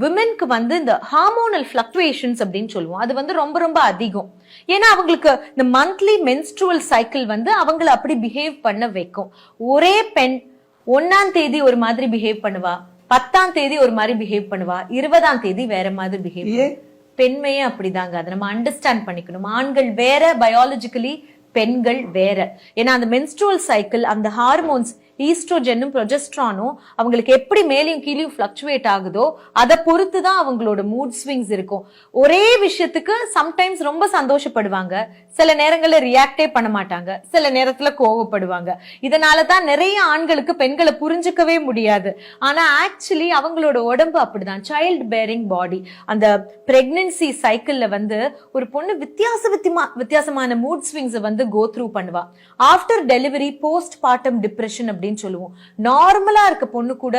விமென்க்கு வந்து இந்த hormonal fluctuations அப்படின்னு சொல்லுவோம். அது வந்து ரொம்ப ரொம்ப அதிகம். ஏன்னா அவங்களுக்கு இந்த மந்த்லி menstrual சைக்கிள் வந்து அவங்கள அப்படி பிஹேவ் பண்ண வைக்கும். ஒரே பெண் ஒன்னாம் தேதி ஒரு மாதிரி பிஹேவ் பண்ணுவா பத்தாம் தேதி ஒரு மாதிரி பிஹேவ் பண்ணுவா இருபதாம் தேதி வேற மாதிரி பிஹேவ் பெண்மையே அப்படிதாங்க. அதை நம்ம அண்டர்ஸ்டாண்ட் பண்ணிக்கணும். ஆண்கள் வேற பயாலஜிக்கலி பெண்கள் வேற. ஏன்னா அந்த மென்ஸ்ட்ரோல் சைக்கிள் அந்த ஹார்மோன்ஸ் ஈஸ்ட்ரோஜனும் ப்ரொஜெஸ்ட்ரானும் அவங்களுக்கு எப்படி மேலையும் கீழையும் ஃப்ளக்சுவேட் ஆகுதோ அதை பொறுத்து தான் அவங்களோட மூட் ஸ்விங்ஸ் இருக்கும். ஒரே விஷயத்துக்கு சம்டைம்ஸ் ரொம்ப சந்தோஷப்படுவாங்க. சில நேரங்களில் ரியாக்டே பண்ண மாட்டாங்க. சில நேரத்தில் கோவப்படுவாங்க. இதனால தான் நிறைய ஆண்களுக்கு பெண்களை புரிஞ்சுக்கவே முடியாது. ஆனால் ஆக்சுவலி அவங்களோட உடம்பு அப்படிதான். சைல்ட் பேரிங் பாடி அந்த பிரெக்னன்சி சைக்கிளில் வந்து ஒரு பொண்ணு வித்தியாச வித்தியமா வித்தியாசமான மூட் ஸ்விங்ஸை வந்து கோ த்ரூ பண்ணுவா. After delivery post partum depression அப்படின்னு சொல்லுவோம். நார்மலா இருக்க பொண்ணு கூட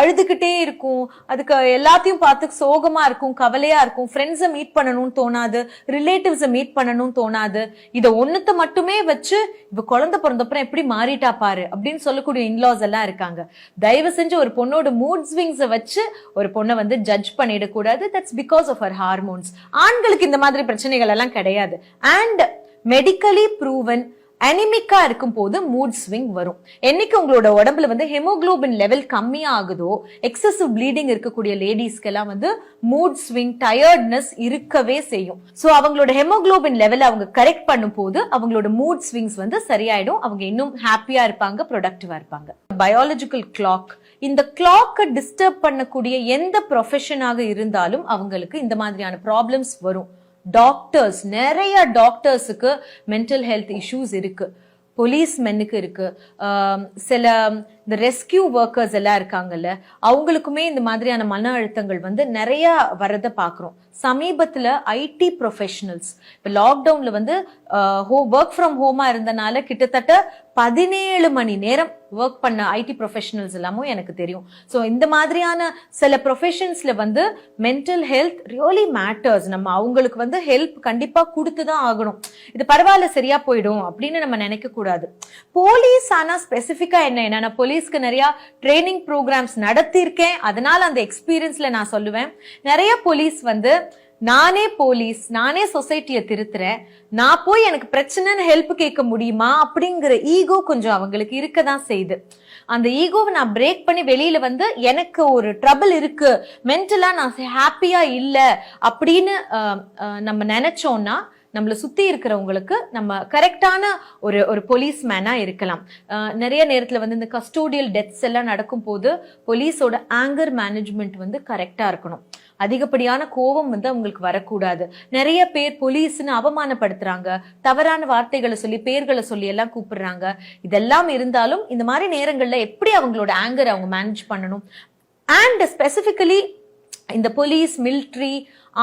அழுதுகிட்டே இருக்கும். அதுக்கு எல்லாத்தையும் பார்த்து சோகமா இருக்கும் கவலையா இருக்கும். ஃப்ரெண்ட்ஸை மீட் பண்ணணும்னு தோணாது. ரிலேட்டிவ்ஸை மீட் பண்ணணும்னு தோணாது. இதை ஒன்னுத்த மட்டுமே வச்சு இப்ப குழந்தை பிறந்தப்புறம் எப்படி மாறிட்டா பாரு அப்படின்னு சொல்லக்கூடிய இன்லாஸ் எல்லாம் இருக்காங்க. தயவு செஞ்சு ஒரு பொண்ணோட மூட் ஸ்விங்ஸை வச்சு ஒரு பொண்ணை வந்து ஜட்ஜ் பண்ணிடக்கூடாது. That's because of her hormones ஆண்களுக்கு இந்த மாதிரி பிரச்சனைகள் எல்லாம் கிடையாது. அண்ட் மெடிக்கலி ப்ரூவன் அனிமிக்கா இருக்கும் போது மூட் ஸ்விங் வரும். என்னைக்கு உங்களோட உடம்புல வந்து ஹெமோகுளோபின் லெவல் கம்மியாகுதோ எக்ஸசிவ் ப்ளீடிங் இருக்கக்கூடிய லேடிஸ்க்கெல்லாம் வந்து மூட் ஸ்விங் டயர்ட்னஸ் இருக்கவே செய்யும். சோ அவங்களோட ஹெமோகுளோபின் லெவல் அவங்க கரெக்ட் பண்ணும் போது அவங்களோட மூட் ஸ்விங்ஸ் வந்து சரியாயிடும். அவங்க இன்னும் ஹாப்பியா இருப்பாங்க ப்ரொடக்டிவா இருப்பாங்க. பயாலஜிக்கல் கிளாக் இந்த கிளாக்கை டிஸ்டர்ப் பண்ணக்கூடிய எந்த ப்ரொஃபஷனாக இருந்தாலும் அவங்களுக்கு இந்த மாதிரியான ப்ராப்ளம்ஸ் வரும். டாக்டர்ஸ் நிறைய டாக்டர்ஸுக்கு மென்டல் ஹெல்த் இஷ்யூஸ் இருக்கு. போலீஸ் மென்னுக்கு இருக்கு சில இந்த ரெஸ்கியூ ஒர்க்கர்ஸ் எல்லாம் இருக்காங்கல்ல அவங்களுக்குமே இந்த மாதிரியான மன அழுத்தங்கள் வந்து நிறைய வரதை பார்க்குறோம். சமீபத்துல ஐடி ப்ரொஃபஷனல்ஸ் இப்போ லாக்டவுன்ல வந்து ஹோ ஒர்க் ஃப்ரம் ஹோமா இருந்தனால கிட்டத்தட்ட பதினேழு மணி நேரம் ஒர்க் பண்ண ஐடி ப்ரொஃபஷனல்ஸ் எல்லாமும் எனக்கு தெரியும். ஸோ இந்த மாதிரியான சில ப்ரொஃபஷன்ஸ்ல வந்து மென்டல் ஹெல்த் ரியலி மேட்டர்ஸ் நம்ம அவங்களுக்கு வந்து ஹெல்ப் கண்டிப்பா கொடுத்து தான் ஆகணும். இது பரவாயில்ல சரியா போயிடும் அப்படின்னு நம்ம நினைக்க கூடாது போலீஸ் ஆனா ஸ்பெசிஃபிக்கா என்ன என்னன்னா ஸ்டடீஸ்க்கு நிறைய ட்ரைனிங் ப்ரோக்ராம்ஸ் நடத்தியிருக்கேன். அதனால அந்த எக்ஸ்பீரியன்ஸ்ல நான் சொல்லுவேன். நிறைய போலீஸ் வந்து நானே போலீஸ் நானே சொசைட்டியை திருத்துறேன். நான் போய் எனக்கு பிரச்சனைன்னு ஹெல்ப் கேட்க முடியுமா? அப்படிங்கிற ஈகோ கொஞ்சம் அவங்களுக்கு இருக்க தான் செய்யுது. அந்த ஈகோவை நான் பிரேக் பண்ணி வெளியில வந்து எனக்கு ஒரு ட்ரபிள் இருக்கு. மென்டலா நான் ஹாப்பியா இல்லை அப்படின்னு நம்ம நினைச்சோம்னா நம்மளை சுத்தி இருக்கிறவங்களுக்கு நம்ம கரெக்டான ஒரு ஒரு போலீஸ் மேனா இருக்கலாம். நிறைய நேரத்துல வந்து இந்த கஸ்டோடியல் டெத்ஸ் எல்லாம் நடக்கும் போது போலீஸோட ஆங்கர் மேனேஜ்மெண்ட் வந்து கரெக்டா இருக்கணும். அதிகப்படியான கோபம் வந்து அவங்களுக்கு வரக்கூடாது. நிறைய பேர் போலீஸ்னு அவமானப்படுத்துறாங்க. தவறான வார்த்தைகளை சொல்லி பேர்களை சொல்லி எல்லாம் கூப்பிடுறாங்க. இதெல்லாம் இருந்தாலும் இந்த மாதிரி நேரங்கள்ல எப்படி அவங்களோட ஆங்கர் அவங்க மேனேஜ் பண்ணணும்? அண்ட் ஸ்பெசிஃபிக்கலி இந்த போலீஸ் மிலிட்ரி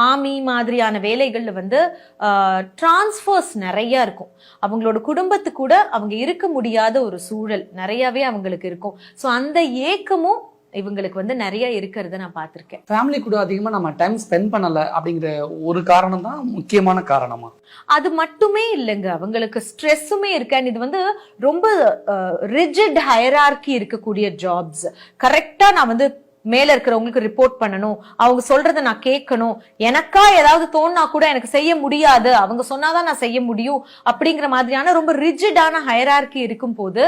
ஆர்மி மாதிரியான வேலைகள்ல வந்து டிரான்ஸ்ஃபர்ஸ் நிறைய இருக்கும். அவங்களோட குடும்பத்து கூட அவங்க இருக்க முடியாத ஒரு சூழல் நிறையவே அவங்களுக்கு இருக்கும். ஸோ அந்த ஏக்கமும் இவங்களுக்கு வந்து நிறைய இருக்கிறத நான் பார்த்திருக்கேன். ஃபேமிலி கூட அதிகமா நம்ம டைம் ஸ்பெண்ட் பண்ணல அப்படிங்கிற ஒரு காரணம் தான் முக்கியமான காரணமா? அது மட்டுமே இல்லைங்க. அவங்களுக்கு ஸ்ட்ரெஸ்ஸுமே இருக்கு. அண்ட் இது வந்து ரொம்ப ரிஜிட் ஹயரார்கி இருக்கக்கூடிய ஜாப்ஸ் கரெக்டா நான் வந்து மேல இருக்கிறவங்களுக்கு ரிப்போர்ட் பண்ணணும். அவங்க சொல்றத நான் கேட்கணும். எனக்கா ஏதாவது தோணுனா கூட எனக்கு செய்ய முடியாது. அவங்க சொன்னாதான் நான் செய்ய முடியும் அப்படிங்கிற மாதிரியான ரொம்ப ரிஜிடான ஹயரார்கி இருக்கும் போது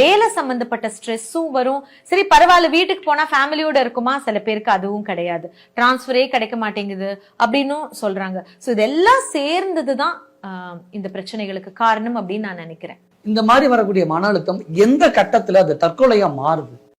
வேலை சம்பந்தப்பட்ட ஸ்ட்ரெஸ்ஸும் வரும். சரி பரவாயில்ல வீட்டுக்கு போனா ஃபேமிலியோட இருக்குமா? சில பேருக்கு அதுவும் கிடையாது. டிரான்ஸ்ஃபரே கிடைக்க மாட்டேங்குது அப்படின்னும் சொல்றாங்க. ஸோ இதெல்லாம் சேர்ந்தது தான் இந்த பிரச்சனைகளுக்கு காரணம் அப்படின்னு நான் நினைக்கிறேன். இந்த மாதிரி வரக்கூடிய மன அழுத்தம் எந்த கட்டத்துல அது தற்கொலையா மாறுது?